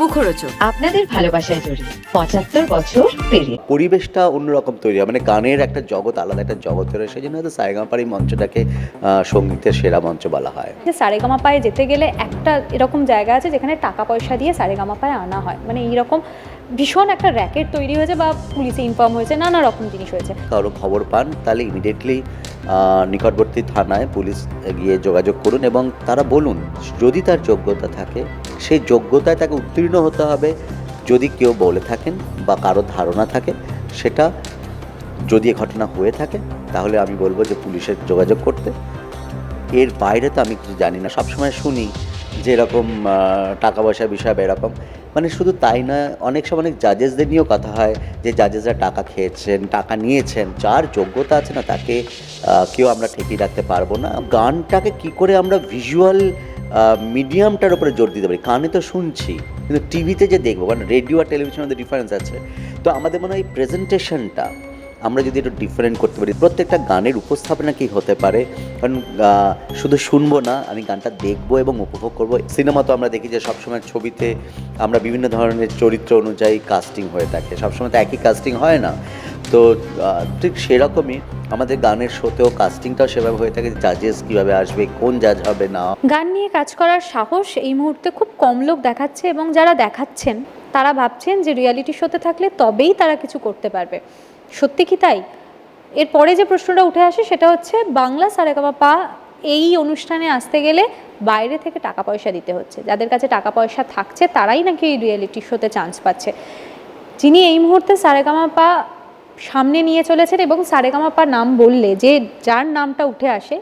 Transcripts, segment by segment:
মুখরোচক। আপনাদের ভালোবাসায় জড়িয়ে পঁচাত্তর বছর পেরিয়ে। পরিবেশটা অন্যরকম তৈরি হয়। মানে গানের একটা জগৎ আলাদা একটা জগৎ তৈরি সেই জন্য হয়তো সারেগামাপার এই মঞ্চটাকে সঙ্গীতের সেরা মঞ্চ বলা হয়। যে সারেগামা পায়ে যেতে গেলে একটা এরকম জায়গা আছে যেখানে টাকা পয়সা দিয়ে সারেগামা পায়ে আনা হয়। মানে এইরকম ভীষণ একটা র্যাকেট তৈরি হয়েছে বা পুলিশে ইনফর্ম হয়েছে নানা রকম জিনিস হয়েছে। কারও খবর পান তাহলে ইমিডিয়েটলি নিকটবর্তী থানায় পুলিশ গিয়ে যোগাযোগ করুন এবং তারা বলুন যদি তার যোগ্যতা থাকে সেই যোগ্যতায় তাকে উত্তীর্ণ হতে হবে যদি কেউ বলে থাকেন বা কারও ধারণা থাকে, সেটা যদি এ ঘটনা হয়ে থাকে, তাহলে আমি বলব যে পুলিশের যোগাযোগ করতে। এর বাইরে তো আমি কিছু জানি না, সবসময় শুনি যে এরকম টাকা পয়সার বিষয় বা এরকম। মানে শুধু তাই না অনেক সময় অনেক জাজেসদের নিয়েও কথা হয় যে জাজেসরা টাকা খেয়েছেন, টাকা নিয়েছেন, যার যোগ্যতা আছে না তাকে কেউ আমরা ঠেকিয়ে রাখতে পারব না। গানটাকে কি করে আমরা ভিজুয়াল মিডিয়ামটার উপরে জোর দিতে পারি। কানে তো শুনছি, কিন্তু টিভিতে যে দেখব, কারণ রেডিও আর টেলিভিশনের ডিফারেন্স আছে। তো আমাদের মনে হয় প্রেজেন্টেশনটা আমরা যদি একটু ডিফারেন্ট করতে পারি, প্রত্যেকটা গানের উপস্থাপনা কি হতে পারে? কারণ শুধু শুনব না, আমি গানটা দেখব এবং উপভোগ করব। সিনেমা তো আমরা দেখি যে সবসময় ছবিতে আমরা বিভিন্ন ধরনের চরিত্র অনুযায়ী কাস্টিং হয়ে থাকে। সবসময় তো একই কাস্টিং হয় না। তো ঠিক সেরকমই আমাদের গানের শোতেও কাস্টিংটাও সেভাবে হয়ে থাকে জাজেস কীভাবে আসবে, কোন জাজ হবে না। গান নিয়ে কাজ করার সাহস এই মুহূর্তে খুব কম লোক দেখাচ্ছে এবং যারা দেখাচ্ছেন, তারা ভাবছেন যে রিয়ালিটি শোতে থাকলে তবেই তারা কিছু করতে পারবে। সত্যি কি তাই? এরপরে যে প্রশ্নটা উঠে আসে সেটা হচ্ছে, বাংলা সারেগামা পা এই অনুষ্ঠানে আসতে গেলে বাইরে থেকে টাকা পয়সা দিতে হচ্ছে। যাদের কাছে টাকা পয়সা থাকছে, তারাই নাকি এই রিয়েলিটি শোতে চান্স পাচ্ছে। যিনি এই মুহূর্তে সারেগামা পা সামনে নিয়ে চলেছেন এবং সারেগামা পা নাম বললে যে যার নামটা উঠে আসে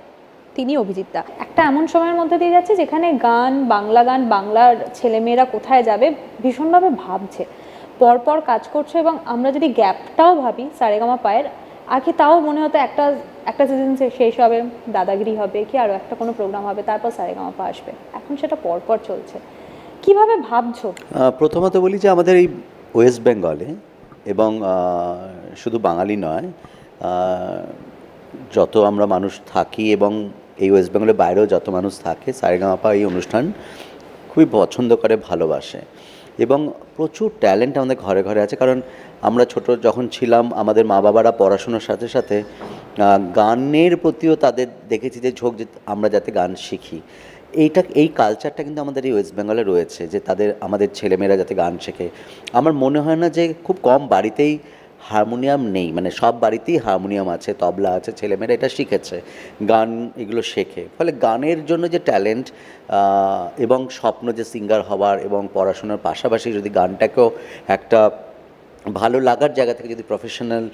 তিনি অভিজিৎ দা। একটা এমন সময়ের মধ্যে দিয়ে যাচ্ছে যেখানে গান, বাংলা গান, বাংলার ছেলেমেয়েরা কোথায় যাবে ভীষণভাবে ভাবছে। পরপর কাজ করছে এবং আমরা যদি গ্যাপটাও ভাবি সারেগামা পায়ের আগে তাও মনে হতো একটা একটা সিজন শেষ হবে, দাদাগিরি হবে, কি আরও একটা কোনো প্রোগ্রাম হবে, তারপর সারেগামা পা আসবে। এখন সেটা পরপর চলছে। কীভাবে ভাবছ? প্রথমত বলি যে আমাদের এই ওয়েস্ট বেঙ্গলে এবং শুধু বাঙালি নয় যত আমরা মানুষ থাকি এবং এই ওয়েস্ট বেঙ্গলের বাইরেও যত মানুষ থাকে, সারেগামাপা এই অনুষ্ঠান খুবই পছন্দ করে, ভালোবাসে। এবং প্রচুর ট্যালেন্ট আমাদের ঘরে ঘরে আছে, কারণ আমরা ছোট যখন ছিলাম, আমাদের মা বাবারা পড়াশোনার সাথে সাথে গানের প্রতিও তাদের দেখেছি যে ঝোঁক যে আমরা যাতে গান শিখি। এইটা, এই কালচারটা কিন্তু আমাদের এই ওয়েস্ট বেঙ্গলে রয়েছে, যে তাদের, আমাদের ছেলেমেয়েরা যাতে গান শেখে। আমার মনে হয় না যে খুব কম বাড়িতেই হারমোনিয়াম নেই মানে সব বাড়িতেই হারমোনিয়াম আছে, তবলা আছে, ছেলেমেয়েরা এটা শিখেছে, গান এগুলো শেখে। ফলে গানের জন্য যে ট্যালেন্ট এবং স্বপ্ন যে সিঙ্গার হওয়ার এবং পড়াশোনার পাশাপাশি যদি গানটাকেও একটা ভালো লাগার জায়গা থেকে যদি প্রফেশনাল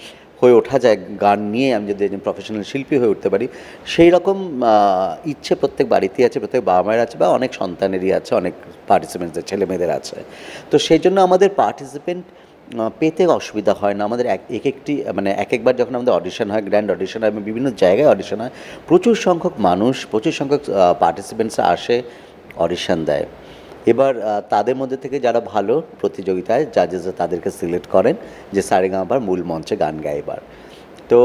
হয়ে ওঠা যায়, গান নিয়ে আমি যদি একজন প্রফেশনাল শিল্পী হয়ে উঠতে পারি, সেই রকম ইচ্ছে প্রত্যেক বাড়িতেই আছে, প্রত্যেক বাবা মায়ের আছে বা অনেক সন্তানেরই আছে, অনেক পার্টিসিপেন্টসদের ছেলে মেয়েদের আছে। তো সেই জন্য আমাদের পার্টিসিপেন্ট পেতে অসুবিধা হয় না। আমাদের এক এক একটি মানে এক একবার যখন আমাদের অডিশন হয় গ্র্যান্ড অডিশন হয় বিভিন্ন জায়গায় অডিশন হয়, প্রচুর সংখ্যক মানুষ, প্রচুর সংখ্যক পার্টিসিপেন্টস আসে অডিশন দেয়। এবার তাদের মধ্যে থেকে যারা ভালো প্রতিযোগিতায় জাজেসরা তাদেরকে সিলেক্ট করেন যে সারেগামাবার মূল মঞ্চে গান গায় এবার। তো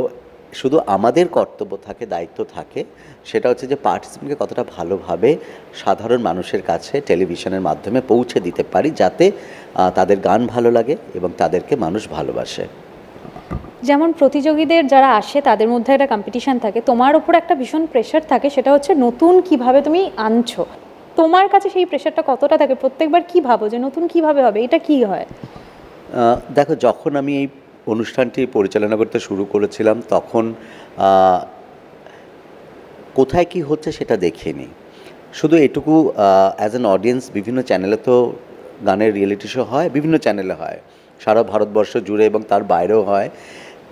শুধু আমাদের কর্তব্য থাকে দায়িত্ব থাকে সেটা হচ্ছে যে পার্টিসিপেন্টকে কতটা ভালোভাবে সাধারণ মানুষের কাছে টেলিভিশনের মাধ্যমে পৌঁছে দিতে পারি যাতে তাদের গান ভালো লাগে এবং তাদেরকে মানুষ ভালোবাসে। যেমন প্রতিযোগীদের যারা আসে তাদের মধ্যে একটা কম্পিটিশান থাকে তোমার উপর একটা ভীষণ প্রেশার থাকে সেটা হচ্ছে নতুন কীভাবে তুমি আনছো। তোমার কাছে সেই প্রেশারটা কতটা থাকে প্রত্যেকবার কি ভাবো যে নতুন কীভাবে হবে এটা কি হয়? দেখো যখন আমি এই অনুষ্ঠানটি পরিচালনা করতে শুরু করেছিলাম তখন কোথায় কি হচ্ছে সেটা দেখিনি। শুধু এটুকু অ্যাজ অ্যান অডিয়েন্স বিভিন্ন চ্যানেলে তো গানের রিয়েলিটি শো হয়, বিভিন্ন চ্যানেলে হয়। সারা ভারতবর্ষ জুড়ে এবং তার বাইরেও হয়।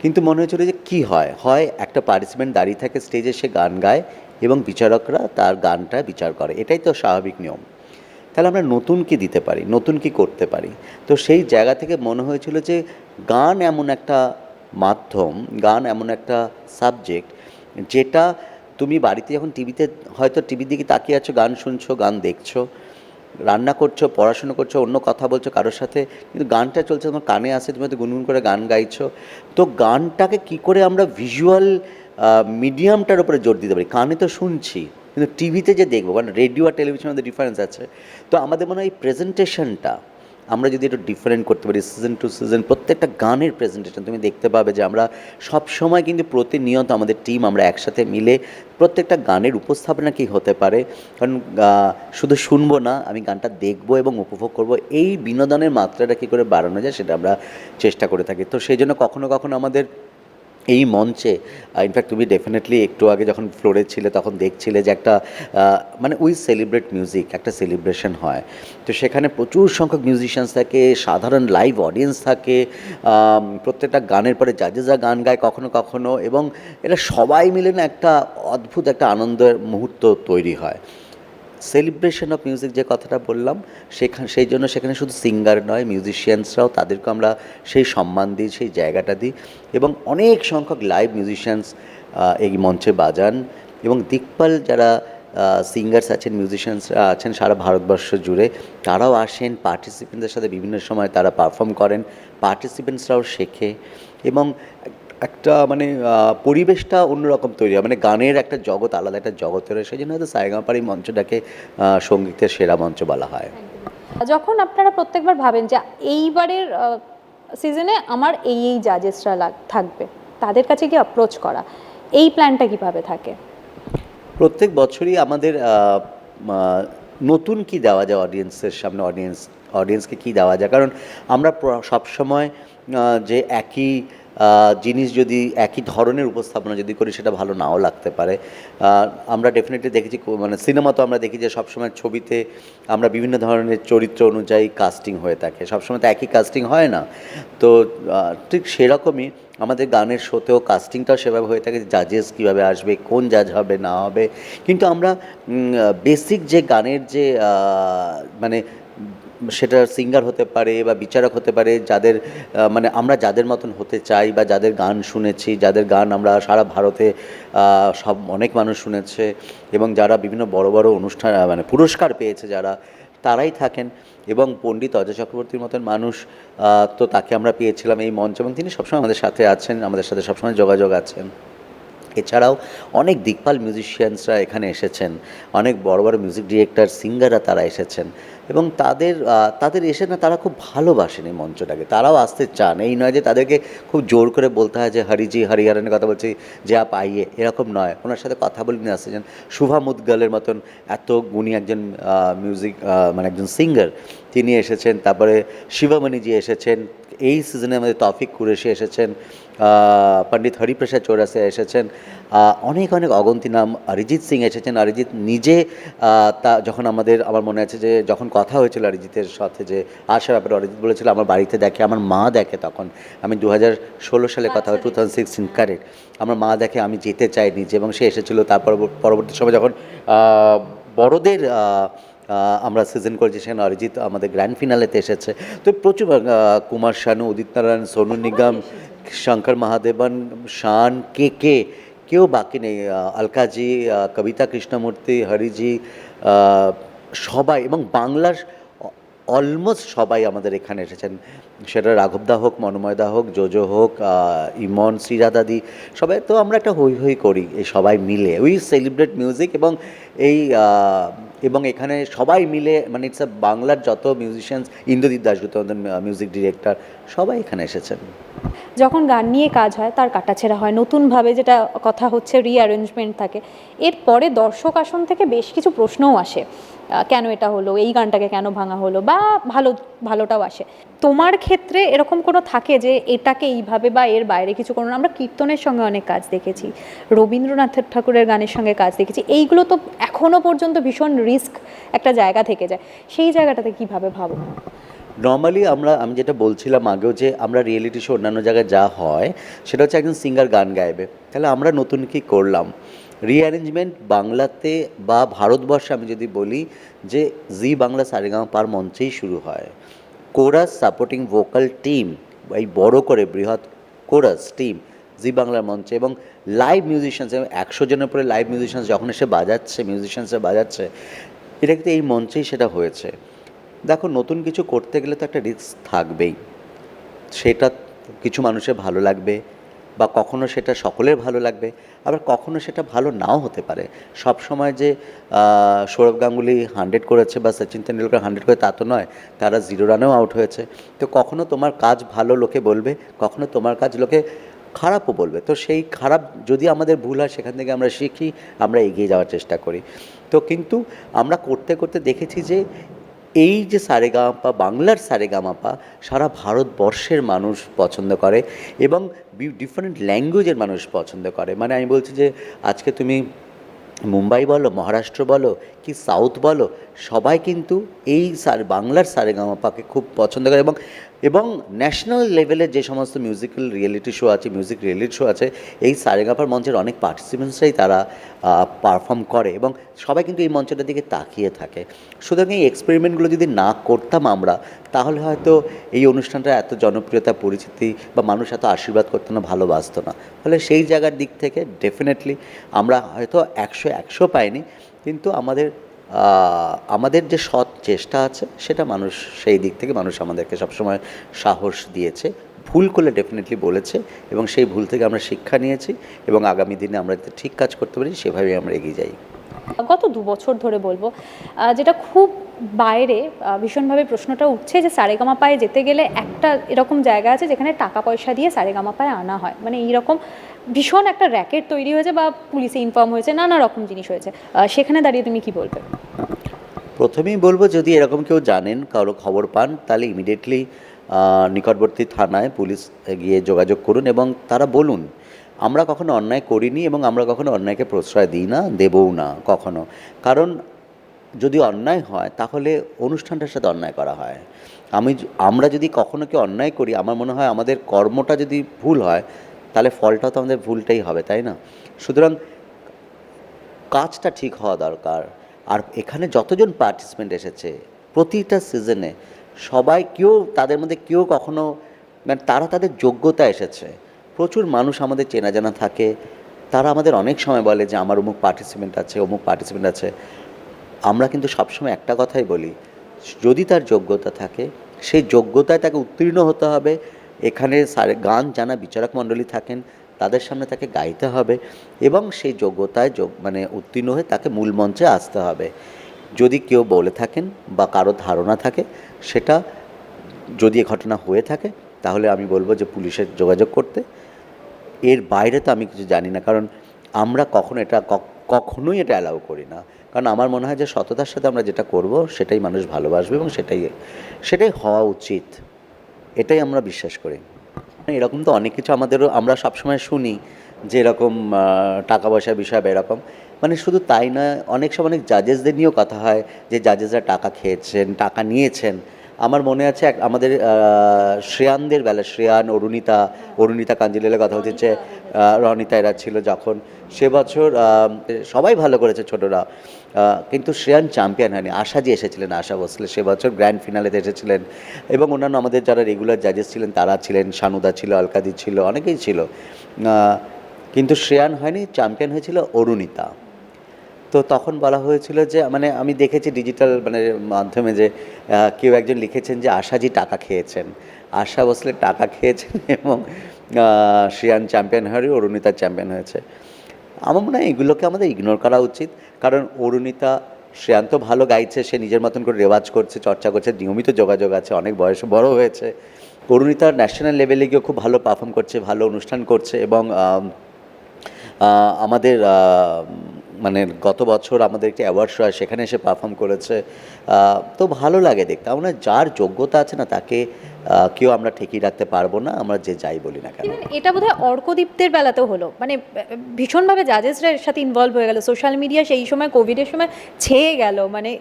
কিন্তু মনে হয়েছিল যে কি হয়? হয় একটা পার্টিসিপেন্ট দাঁড়িয়ে থাকে স্টেজে সে গান গায় এবং বিচারকরা তার গানটা বিচার করে। এটাই তো স্বাভাবিক নিয়ম। তাহলে আমরা নতুন কি দিতে পারি? নতুন কি করতে পারি? তো সেই জায়গা থেকে মনে হয়েছিল যে গান এমন একটা মাধ্যম, গান এমন একটা সাবজেক্ট যেটা তুমি বাড়িতে যখন টিভিতে হয়তো টিভির দিকে তাকিয়ে আছো, গান শুনছো, গান দেখছ, রান্না করছ, পড়াশোনা করছ, অন্য কথা বলছো কারোর সাথে, কিন্তু গানটা চলছে, তোমার কানে আসে, তুমি হয়তো গুনগুন করে গান গাইছো। তো গানটাকে কি করে আমরা ভিজুয়াল মিডিয়ামটার উপরে জোর দিতে পারি? কানে তো শুনছি। কিন্তু টিভিতে যে দেখব, কারণ রেডিও আর টেলিভিশনের মধ্যে ডিফারেন্স আছে, তো আমাদের মনে হয় এই প্রেজেন্টেশনটা আমরা যদি একটু ডিফারেন্ট করতে পারি সিজন টু সিজন প্রত্যেকটা গানের প্রেজেন্টেশন তুমি দেখতে পাবে যে আমরা সব সময় কিন্তু প্রতিনিয়ত আমাদের টিম আমরা একসাথে মিলে প্রত্যেকটা গানের উপস্থাপনা কী হতে পারে, কারণ শুধু শুনব না, আমি গানটা দেখব এবং উপভোগ করব, এই বিনোদনের মাত্রাটা কী করে বাড়ানো যায় সেটা আমরা চেষ্টা করে থাকি। তো সেই জন্য কখনো কখনো আমাদের এই মঞ্চে ইনফ্যাক্ট তুমি ডেফিনেটলি একটু আগে যখন ফ্লোরে ছিলে তখন দেখছিলে যে একটা মানে উই সেলিব্রেট মিউজিক একটা সেলিব্রেশন হয়। তো সেখানে প্রচুর সংখ্যক মিউজিশিয়ানস থাকে, সাধারণ লাইভ অডিয়েন্স থাকে প্রত্যেকটা গানের পরে জাজেসরা গান গায় কখনো কখনো এবং এটা সবাই মিলে না একটা অদ্ভুত একটা আনন্দের মুহূর্ত তৈরি হয়। সেলিব্রেশন অফ মিউজিক যে কথাটা বললাম, সেখানে, সেই জন্য সেখানে শুধু সিঙ্গার নয় মিউজিশিয়ানসরাও তাদেরকে আমরা সেই সম্মান দিই, সেই জায়গাটা দিই এবং অনেক সংখ্যক লাইভ মিউজিশিয়ানস এই মঞ্চে বাজান এবং দিকপাল যারা সিঙ্গার্স আছেন মিউজিশিয়ানসরা আছেন সারা ভারতবর্ষ জুড়ে, তারাও আসেন পার্টিসিপেন্টদের সাথে বিভিন্ন সময় তারা পারফর্ম করেন পার্টিসিপেন্টসরাও শেখে এবং একটা মানে পরিবেশটা অন্যরকম তৈরি হয়। মানে গানের একটা জগৎ আলাদা একটা জগৎ হয়। সেই জন্য হয়তো সারেগামাপার মঞ্চটাকে সঙ্গীতের সেরা মঞ্চ বলা হয়। যখন আপনারা প্রত্যেকবার ভাবেন যে এইবারের সিজনে আমার এই এই জাজেসরা থাকবে তাদের কাছে কি অ্যাপ্রোচ করা? এই প্ল্যানটা কীভাবে থাকে? প্রত্যেক বছরই আমাদের নতুন কি দেওয়া যায় অডিয়েন্সের সামনে অডিয়েন্স অডিয়েন্সকে কি দেওয়া যায়? কারণ আমরা সবসময় যে একই জিনিস যদি একই ধরনের উপস্থাপনা যদি করি, সেটা ভালো নাও লাগতে পারে। আমরা ডেফিনেটলি দেখেছি মানে সিনেমা তো আমরা দেখি যে সবসময় ছবিতে আমরা বিভিন্ন ধরনের চরিত্র অনুযায়ী কাস্টিং হয়ে থাকে। সবসময় তো একই কাস্টিং হয় না। তো ঠিক সেরকমই আমাদের গানের শোতেও কাস্টিংটাও সেভাবে হয়ে থাকে জাজেস কীভাবে আসবে, কোন জাজ হবে, না হবে। কিন্তু আমরা বেসিক যে গানের যে মানে সেটা সিঙ্গার হতে পারে বা বিচারক হতে পারে, যাদের মানে আমরা যাদের মতন হতে চাই বা যাদের গান শুনেছি, যাদের গান আমরা সারা ভারতে সব অনেক মানুষ শুনেছে এবং যারা বিভিন্ন বড় বড় অনুষ্ঠান মানে পুরস্কার পেয়েছে যারা, তারাই থাকেন এবং পণ্ডিত অজয় চক্রবর্তীর মতন মানুষ তো তাকে আমরা পেয়েছিলাম এই মঞ্চ এবং তিনি সবসময় আমাদের সাথে আছেন, আমাদের সাথে সবসময় যোগাযোগ আছেন। এছাড়াও অনেক দিকপাল মিউজিশিয়ানসরা এখানে এসেছেন, অনেক বড় বড় মিউজিক ডিরেক্টর সিঙ্গাররা তারা এসেছেন। এবং তাদের তাদের এসে না তারা খুব ভালোবাসেন এই মঞ্চটাকে। তারাও আসতে চান। এই নয় যে তাদেরকে খুব জোর করে বলতে হয় যে হরিজি হরিহরনের কথা বলছি, যে আপ আইয়ে। এরকম নয়। ওনার সাথে কথা বলে নিয়ে আসছেন শুভা মুদগালের মতন এত গুণী একজন মিউজিক মানে একজন সিঙ্গার তিনি এসেছেন। তারপরে শিবমণিজি এসেছেন। এই সিজনে আমাদের তফিক কুরেশি এসেছেন। পণ্ডিত হরিপ্রসাদ চৌরাসে এসেছেন। অনেক অনেক অগন্তি নাম অরিজিৎ সিং এসেছেন। অরিজিৎ নিজে তা যখন আমাদের, আমার মনে আছে যে যখন কথা হয়েছিল অরিজিতের সাথে যে আসার ব্যাপারে অরিজিৎ বলেছিল, আমার বাড়িতে দেখে আমার মা দেখে তখন। আমি দু হাজার ষোলো সালে কথা হয় টু থাউজেন্ড সিক্সটিন কারেক্ট আমার মা দেখে আমি যেতে চাই নিজে এবং সে এসেছিল তারপর পরবর্তী সময় যখন বড়দের আমরা সিজন করেছি, সেখানে অরিজিৎ আমাদের গ্র্যান্ড ফিনালেতে এসেছে। তো প্রচুর কুমার শানু, উদিত নারায়ণ, সোনু নিগম শঙ্কর মহাদেবন শান কে কে কেউ বাকি নেই আলকাজি কবিতা কৃষ্ণমূর্তি হরিজি সবাই এবং বাংলার অলমোস্ট সবাই আমাদের এখানে এসেছেন। সেটা রাঘবদা হোক মনোময়দা হোক, জোজো হোক ইমন শ্রীরাদাদি সবাই তো আমরা একটা হই হই করি এই সবাই মিলে। উই সেলিব্রেট মিউজিক এবং এই এবং এখানে সবাই মিলে মানে ইটস বাংলার যত মিউজিশিয়ানস ইন্দ্রদীপ দাশগুপ্ত, আমাদের মিউজিক ডিরেক্টর সবাই এখানে এসেছেন। যখন গান নিয়ে কাজ হয়, তার কাটাছেড়া হয়। নতুনভাবে যেটা কথা হচ্ছে রিঅ্যারেঞ্জমেন্ট থাকে। এরপরে দর্শক আসন থেকে বেশ কিছু প্রশ্নও আসে। কেন এটা হলো? এই গানটাকে কেন ভাঙা হলো? বা ভালো, ভালোটাও আসে। তোমার ক্ষেত্রে এরকম কোনো থাকে যে এটাকে এইভাবে বা এর বাইরে কিছু কোনো? আমরা কীর্তনের সঙ্গে অনেক কাজ দেখেছি রবীন্দ্রনাথ ঠাকুরের গানের সঙ্গে কাজ দেখেছি। এইগুলো তো এখনও পর্যন্ত ভীষণ রিস্ক একটা জায়গা থেকে যায়। সেই জায়গাটাতে কীভাবে ভাবো? নর্মালি আমরা, আমি যেটা বলছিলাম আগেও যে আমরা রিয়েলিটি শো অন্যান্য জায়গায় যা হয়, সেটা হচ্ছে একজন সিঙ্গার গান গাইবে। তাহলে আমরা নতুন কি করলাম? রিঅ্যারেঞ্জমেন্ট বাংলাতে বা ভারতবর্ষে আমি যদি বলি যে জি বাংলা সারেগামা পার মঞ্চেই শুরু হয়। কোরাস সাপোর্টিং ভোকাল টিম এই বড় করে বৃহৎ কোরাস টিম জি বাংলার মঞ্চে এবং লাইভ মিউজিশিয়ানস এবং একশো জনের পরে লাইভ মিউজিশিয়ানস যখন এসে বাজাচ্ছে মিউজিশিয়ানসরা বাজাচ্ছে, এটা কিন্তু এই মঞ্চেই সেটা হয়েছে। দেখো, নতুন কিছু করতে গেলে তো একটা রিস্ক থাকবেই। সেটা কিছু মানুষের ভালো লাগবে বা কখনো সেটা সকলের ভালো লাগবে, আবার কখনো সেটা ভালো নাও হতে পারে। সব সময় যে সৌরভ গাঙ্গুলি হান্ড্রেড করেছে বা সচিন তেন্ডুলকার হান্ড্রেড করে তা তো নয়, তারা জিরো রানেও আউট হয়েছে। তো কখনো তোমার কাজ ভালো লোকে বলবে, কখনো তোমার কাজ লোকে খারাপও বলবে। তো সেই খারাপ যদি আমাদের ভুল হয়, সেখান থেকে আমরা শিখি, আমরা এগিয়ে যাওয়ার চেষ্টা করি। তো কিন্তু আমরা করতে করতে দেখেছি যে এই যে সারেগামাপা, বাংলার সারেগামাপা, সারা ভারতবর্ষের মানুষ পছন্দ করে এবং ডিফারেন্ট ল্যাঙ্গুয়েজের মানুষ পছন্দ করে। মানে আমি বলছি যে, আজকে তুমি মুম্বাই বলো, মহারাষ্ট্র বলো কি সাউথ বলো? সবাই কিন্তু এই সার বাংলার সারেগামাপাকে খুব পছন্দ করে এবং এবং ন্যাশনাল লেভেলের যে সমস্ত মিউজিক্যাল রিয়েলিটি শো আছে মিউজিক রিয়েলিটি শো আছে, এই সারেগামাপার মঞ্চের অনেক পার্টিসিপেন্টসরাই তারা পারফর্ম করে এবং সবাই কিন্তু এই মঞ্চটার দিকে তাকিয়ে থাকে। সুতরাং এই এক্সপেরিমেন্টগুলো যদি না করতাম আমরা, তাহলে হয়তো এই অনুষ্ঠানটা এত জনপ্রিয়তা, পরিচিতি বা মানুষ এত আশীর্বাদ করতো না, ভালোবাসতো না। ফলে সেই জায়গার দিক থেকে ডেফিনেটলি আমরা হয়তো একশো একশো পাইনি। কিন্তু আমাদের আমাদের যে সৎ চেষ্টা আছে, সেটা মানুষ, সেই দিক থেকে মানুষ আমাদেরকে সবসময় সাহস দিয়েছে, ভুল করলে ডেফিনেটলি বলেছে এবং সেই ভুল থেকে আমরা শিক্ষা নিয়েছি এবং আগামী দিনে আমরা ঠিক কাজ করতে পারি, সেভাবেই আমরা এগিয়ে যাই। গত দু বছর ধরে বলব যেটা খুব বাইরে ভীষণভাবে প্রশ্নটা উঠছে যে সারেগামা পায়ে যেতে গেলে একটা এরকম জায়গা আছে যেখানে টাকা পয়সা দিয়ে সারেগামা পায়ে আনা হয়। মানে এইরকম ভীষণ একটা র্যাকেট তৈরি হয়েছে বা পুলিশে ইনফর্ম হয়েছে, নানা রকম জিনিস হয়েছে। সেখানে দাঁড়িয়ে তুমি কি বলবে? প্রথমেই বলব, যদি এরকম কেউ জানেন, কারও খবর পান, তাহলে ইমিডিয়েটলি নিকটবর্তী থানায় পুলিশ গিয়ে যোগাযোগ করুন এবং তারা বলুন, আমরা কখনো অন্যায় করিনি এবং আমরা কখনো অন্যায়কে প্রশ্রয় দিই না, দেবও না, কখনো। কারণ যদি অন্যায় হয়, তাহলে অনুষ্ঠানটার সাথে অন্যায় করা হয়। আমি আমরা যদি কখনো কেউ অন্যায় করি, আমার মনে হয় আমাদের কর্মটা যদি ভুল হয়, তাহলে ফলটা তো আমাদের ভুলটাই হবে, তাই না? সুতরাং কাজটা ঠিক হওয়া দরকার। আর এখানে যতজন পার্টিসিপেন্ট এসেছে, প্রতিটা সিজনে সবাই কেউ, তাদের মধ্যে কেউ কখনো মানে তারা তাদের যোগ্যতা এসেছে। প্রচুর মানুষ আমাদের চেনা জানা থাকে। তারা আমাদের অনেক সময় বলে যে, আমার অমুক পার্টিসিপেন্ট আছে, অমুক পার্টিসিপেন্ট আছে। আমরা কিন্তু সবসময় একটা কথাই বলি, যদি তার যোগ্যতা থাকে, সেই যোগ্যতায় তাকে উত্তীর্ণ হতে হবে। এখানে গান জানা বিচারক মণ্ডলী থাকেন, তাদের সামনে তাকে গাইতে হবে এবং সেই যোগ্যতায় যোগ মানে উত্তীর্ণ হয়ে তাকে মূল মঞ্চে আসতে হবে। যদি কেউ বলে থাকেন বা কারও ধারণা থাকে, সেটা যদি এ ঘটনা হয়ে থাকে, তাহলে আমি বলব যে পুলিশের যোগাযোগ করতে। এর বাইরে তো আমি কিছু জানি না, কারণ আমরা কখনো এটা কখনোই এটা অ্যালাউ করি না। কারণ আমার মনে হয় যে সততার সাথে আমরা যেটা করব, সেটাই মানুষ ভালোবাসবে এবং সেটাই সেটাই হওয়া উচিত। এটাই আমরা বিশ্বাস করি। এরকম তো অনেক কিছু আমাদেরও, আমরা সবসময় শুনি যে এরকম টাকা পয়সার বিষয় বা এরকম। মানে শুধু তাই নয়, অনেক সময় অনেক জাজেসদের নিয়েও কথা হয় যে জাজেসরা টাকা খেয়েছেন, টাকা নিয়েছেন। আমার মনে আছে এক, আমাদের শ্রেয়ানদের বেলা, শ্রেয়ান, অরুণিতা অরুণিতা কাঞ্জিলের কথা হচ্ছে রনিতা এরা ছিল যখন। সে বছর সবাই ভালো করেছে ছোটরা। কিন্তু শ্রেয়ান চ্যাম্পিয়ন হয়নি। আশা যে এসেছিলেন, আশা বসলে সে বছর গ্র্যান্ড ফিনালেতে এসেছিলেন। এবং অন্যান্য আমাদের যারা রেগুলার জাজেস ছিলেন, তারা ছিলেন, সানুদা ছিল অলকাদি ছিল, অনেকেই ছিল। কিন্তু শ্রেয়ান হয়নি, চ্যাম্পিয়ন হয়েছিল অরুণিতা। তো তখন বলা হয়েছিল যে মানে আমি দেখেছি ডিজিটাল মানে মাধ্যমে যে কেউ একজন লিখেছেন যে, আশাজি টাকা খেয়েছেন। আশা বসলে টাকা খেয়েছেন এবং শ্রেয়ান চ্যাম্পিয়ন হয়ে অরুণিতা চ্যাম্পিয়ন হয়েছে। আমার মনে হয় এগুলোকে আমাদের ইগনোর করা উচিত। কারণ অরুণিতা শ্রেয়ান্ত ভালো গাইছে, সে নিজের মতন করে রেওয়াজ করছে, চর্চা করছে, নিয়মিত যোগাযোগ আছে, অনেক বয়স বড় হয়েছে। অরুণিতা ন্যাশনাল লেভেলে গিয়েও খুব ভালো পারফর্ম করছে, ভালো অনুষ্ঠান করছে এবং আমাদের মানে গত বছর আমাদের একটি অ্যাওয়ার্ড শো হয় সেখানে এসে পারফর্ম করেছে। তো ভালো লাগে দেখতে। আমরা যার যোগ্যতা আছে না, তাকে কেউ আমরা ঠেকিয়ে রাখতে পারব না, আমরা যে যাই বলি না কেন। এটা বোধহয় অর্কদীপ্তের বেলাতেও হলো। মানে ভীষণভাবে জাজেসরা এর সাথে ইনভলভ হয়ে গেল। সোশ্যাল মিডিয়া সেই সময় কোভিডের সময় ছেয়ে গেল। মানে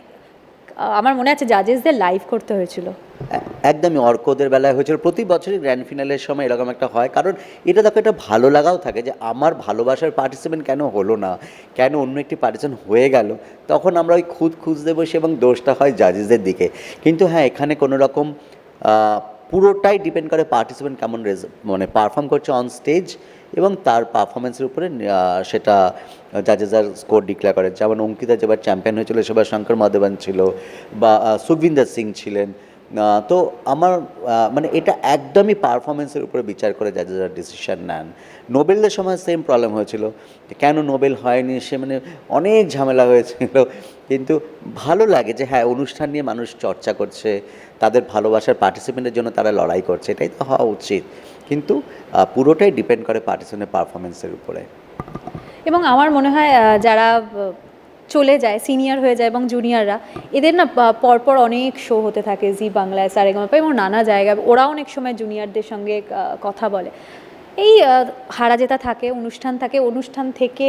আমার মনে আছে জাজেসদের লাইভ করতে হয়েছিল। একদমই অর্কদের বেলায় হয়েছিল। প্রতি বছরই গ্র্যান্ড ফিনালের সময় এরকম একটা হয়। কারণ এটা দেখো, একটা ভালো লাগাও থাকে যে আমার ভালোবাসার পার্টিসিপেন্ট কেন হলো না, কেন অন্য একটি পার্টিসিপেন্ট হয়ে গেল। তখন আমরা ওই খুদ খুঁজতে বসি এবং দোষটা হয় জাজেসদের দিকে। কিন্তু হ্যাঁ এখানে কোনো রকম পুরোটাই ডিপেন্ড করে পার্টিসিপেন্ট কেমন মানে পারফর্ম করছে অন স্টেজ এবং তার পারফরমেন্সের উপরে সেটা জাজেজার স্কোর ডিক্লেয়ার করে। যেমন অঙ্কিতা যেবার চ্যাম্পিয়ন হয়েছিল সেবার শঙ্কর মাধবন ছিল বা সুখবিন্দর সিং ছিলেন। তো আমার মানে এটা একদমই পারফরমেন্সের উপরে বিচার করে জাজেজার ডিসিশন নেন। নোবেলের সময় সেম প্রবলেম হয়েছিল। কেন নোবেল হয়নি? সে মানে অনেক ঝামেলা হয়েছিল। কিন্তু ভালো লাগে যে হ্যাঁ অনুষ্ঠান নিয়ে মানুষ চর্চা করছে, তাদের ভালোবাসার পার্টিসিপেন্টের জন্য তারা লড়াই করছে, এটাই তো হওয়া উচিত। কিন্তু পুরোটাই ডিপেন্ড করে পার্টিসিপেন্টের পারফরমেন্সের উপরে। এবং আমার মনে হয় যারা চলে যায় সিনিয়র হয়ে যায় এবং জুনিয়ররা এদের না পরপর অনেক শো হতে থাকে, জি বাংলায় সারেগামাপা এবং নানা জায়গায় ওরা অনেক সময় জুনিয়রদের সঙ্গে কথা বলে। এই হারা জেতা থাকে, অনুষ্ঠান থাকে, অনুষ্ঠান থেকে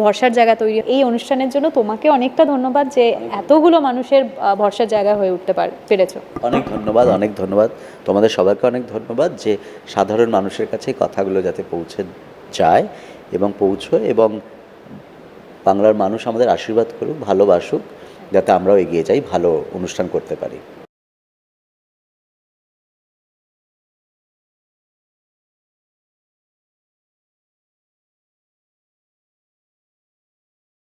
ভরসার জায়গা তৈরি, এই অনুষ্ঠানের জন্য তোমাকে অনেকটা ধন্যবাদ যে এতগুলো মানুষের ভরসার জায়গা হয়ে উঠতে পার, পেরেছ। অনেক ধন্যবাদ অনেক ধন্যবাদ। তোমাদের সবাইকে অনেক ধন্যবাদ যে সাধারণ মানুষের কাছে কথাগুলো যাতে পৌঁছে যায় এবং পৌঁছয় এবং বাংলার মানুষ আমাদের আশীর্বাদ করুক ভালোবাসুক যাতে আমরাও এগিয়ে যাই ভালো অনুষ্ঠান করতে পারি।